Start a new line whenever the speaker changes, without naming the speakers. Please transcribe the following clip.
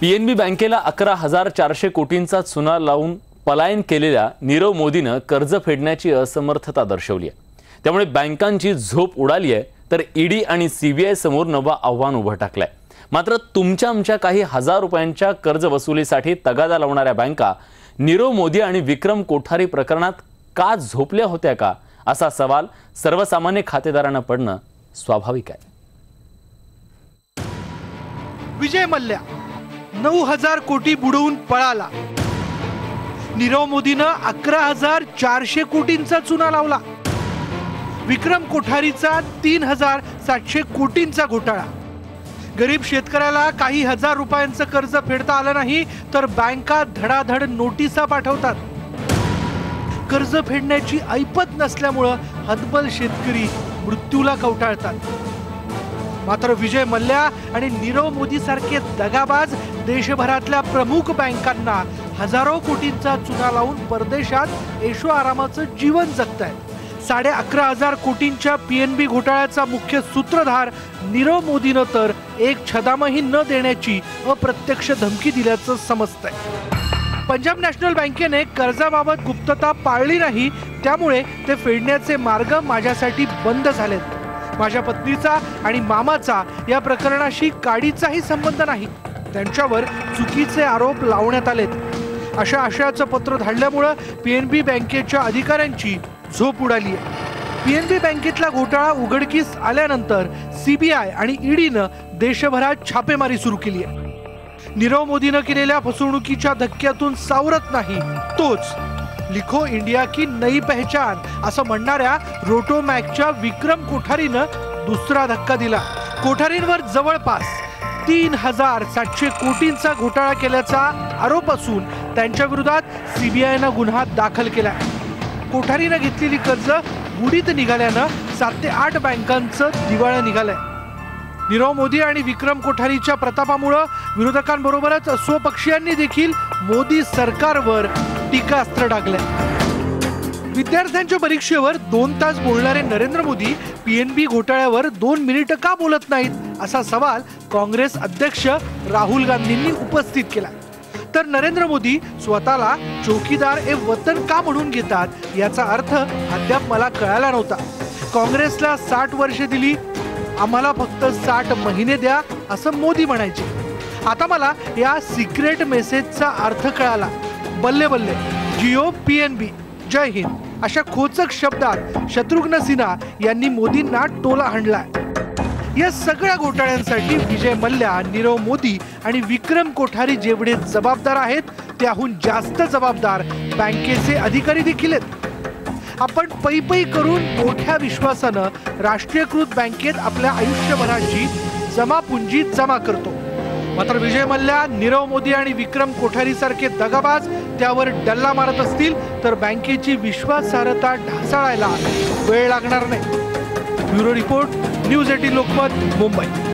PNB बँकेला अकरा हजार चारशे कोटींचा चुना लावून पलायन केलेल्या नीरव मोदीनं कर्ज फेडण्याची असमर्थता दर्शवली आहे. त्यामुळे बँकांची झोप उडाली आहे तर ईडी आणि सीबीआय समोर नवं आव्हान उभं टाकलंय. मात्र तुमच्या आमच्या काही हजार रुपयांच्या कर्ज वसुलीसाठी तगादा लावणाऱ्या बँका नीरव मोदी आणि विक्रम कोठारी प्रकरणात का झोपल्या होत्या का असा सवाल सर्वसामान्य खातेदारांना पडणं स्वाभाविक आहे.
विजय मल्ल्या नऊ हजार कोटी बुडवून पळाला. नीरव मोदीनं अकरा हजार चारशे कोटींचा चुना लावला. विक्रम कोठारीचा तीन हजार सातशे कोटींचा घोटाळा. गरीब शेतकऱ्याला काही हजार रुपयांचं कर्ज फेडता आलं नाही तर बँका धडाधड नोटिसा पाठवतात. कर्ज फेडण्याची ऐपत नसल्यामुळं हतबल शेतकरी मृत्यूला कवटाळतात. मात्र विजय मल्ल्या आणि नीरव मोदी सारखे दगाबाज देशभरातल्या प्रमुख बँकांना हजारो कोटींचा चुना लावून परदेशात येशो आरामाचं जीवन जगतायत. साडे अकरा हजार कोटींच्या पी एन बी घोटाळ्याचा मुख्य सूत्रधार नीरव मोदीनं तर एक छदामही न देण्याची अप्रत्यक्ष धमकी दिल्याचं समजतंय. पंजाब नॅशनल बँकेने कर्जाबाबत गुप्तता पाळली नाही त्यामुळे ते फेडण्याचे मार्ग माझ्यासाठी बंद झालेत. माझ्या पत्नीचा आणि मामाचा या प्रकरणाशी काडीचाही संबंध नाही. त्यांच्यावर चुकीचे आरोप लावण्यात आलेत. अशा आशयाचं पत्र धाडल्यामुळं बी बँकेच्या अधिकाऱ्यांची झोप उडाली आहे. बी बँकेतला घोटाळा उघडकीस आल्यानंतर सीबीआय आणि ईडीनं देशभरात छापेमारी सुरू केली आहे. नीरव मोदीनं केलेल्या फसवणुकीच्या धक्क्यातून सावरत नाही तोच लिखो इंडिया की नई पहचान असं म्हणणाऱ्या रोटोमॅकच्या विक्रम कोठारीनं दुसरा धक्का दिला. कोठारींवर जवळपास तीन हजार सातशे कोटींचा घोटाळा केल्याचा आरोप असून त्यांच्या विरोधात सीबीआयनं गुन्हा दाखल केला. कोठारीनं घेतलेली कर्ज बुडीत निघाल्यानं सात ते आठ बँकांचं दिवाळं निघालंय. नीरव मोदी आणि विक्रम कोठारीच्या प्रतापामुळं विरोधकांबरोबरच स्वपक्षीयांनी देखील मोदी सरकारवर टीकास्त्र डागलंय. विद्यार्थ्यांच्या परीक्षेवर दोन तास बोलणारे नरेंद्र मोदी पीएनबी घोटाळ्यावर दोन मिनिटं का बोलत नाहीत असा सवाल काँग्रेस अध्यक्ष राहुल गांधींनी उपस्थित केला. तर नरेंद्र मोदी स्वतःला चौकीदार ए वतन का म्हणून घेतात याचा अर्थ अद्याप मला कळाला नव्हता. काँग्रेसला साठ वर्ष दिली आम्हाला फक्त साठ महिने द्या असं मोदी म्हणायचे. आता मला या सिक्रेट मेसेजचा अर्थ कळाला. बल्ले बल्ले. जिओ पी एन बी जय हिंद. अशा खोचक शब्दात शत्रुघ्न सिन्हा यांनी मोदींना टोला हाणलाय. या सगळ्या घोटाळ्यांसाठी विजय मल्ल्या नीरव मोदी आणि विक्रम कोठारी जेवढे जबाबदार आहेत त्याहून जास्त जबाबदार बँकेचे अधिकारी देखील आहेत. आपण पै करून मोठ्या विश्वासानं राष्ट्रीयकृत बँकेत आपल्या आयुष्यभराची जमापुंजी जमा करतो. मात्र विजय मल्ल्या नीरव मोदी आणि विक्रम कोठारी सारखे दगाबाज त्यावर डल्ला मारत असतील तर बँकेची विश्वासार्हता ढासाळायला वेळ लागणार नाही. Bureau report news eighteen Lokmat Mumbai.